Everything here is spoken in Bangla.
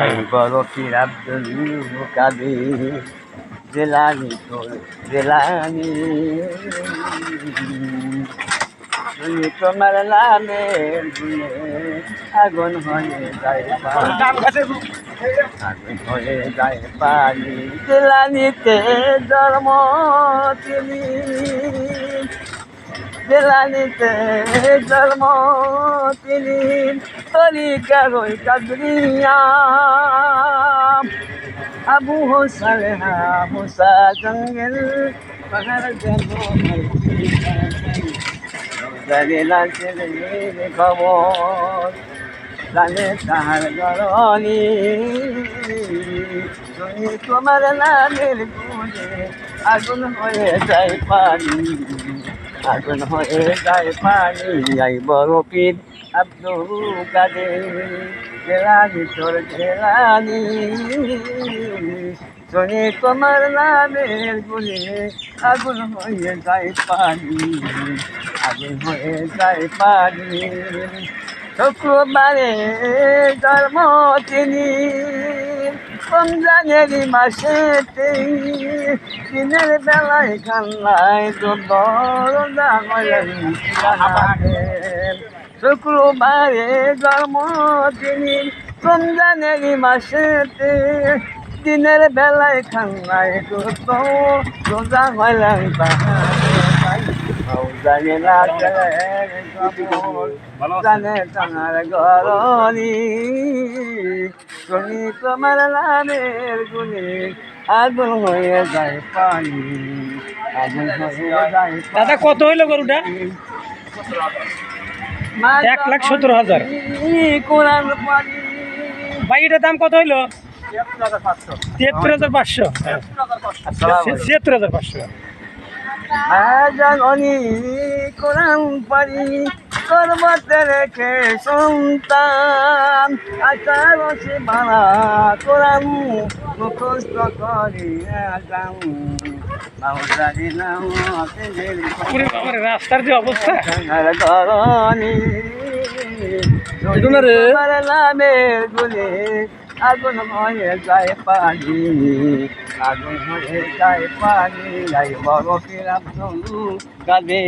পীর আব্দুল কাদের জেলানি তোর জেলানি তুমি তোমার নামে গুনে আগুন হয়ে যায়। আগুন হয়ে যায় পানি জেলানিতে জন্ম তিনি জেলানিতে জন্ম তিনি তরিকা রই কাদরিয়া আবু হোসাল হা মুসা জঙ্গল, পাহাড় জন্ম খবর জানে তাহার গরনি তুমি তোমার নামের গুণে আগুন হয়ে যায় পানি। আগুন হয়ে যায় পানি আই বড় পীর আব্দুল কাদের জেলানি তোর জেলানি শুনে তোমার নামের গুণে আগুন হয়ে যায় পানি, আগুন হয়ে যায় পানি শুক্রবারে জন্ম তিনি রমজানের মাসেতে, দিনের বেলায় কান্নায় শুক্রবারে জন্ম তিনি রমজানের মাসেতে, দিনের বেলায় কান্নায় দুঃখ রোজা হইলাম জানে না জানে তোমার গরনি তুমি তোমার নামের গুণে আগুন হয়ে যায় পানি আগুন হয়ে যায় দাদা কত হইল গরুটা এক লাখ সত্তর হাজার। ভাই এটার দাম কত হইল তিয়াত্তর হাজার পাঁচশো ছিয়াত্তর হাজার পাঁচশো জানি কোরআন পারি করবতে রেখে সন্তান। আচার সে বাড়া কোরআন মুখস্থ করি বাবারে, রাস্তার যে অবস্থা। গুলি আগুন হয়ে যায় পানি আগুন হয়ে যায় পানি যাই বড় ফিরাম কাঁদে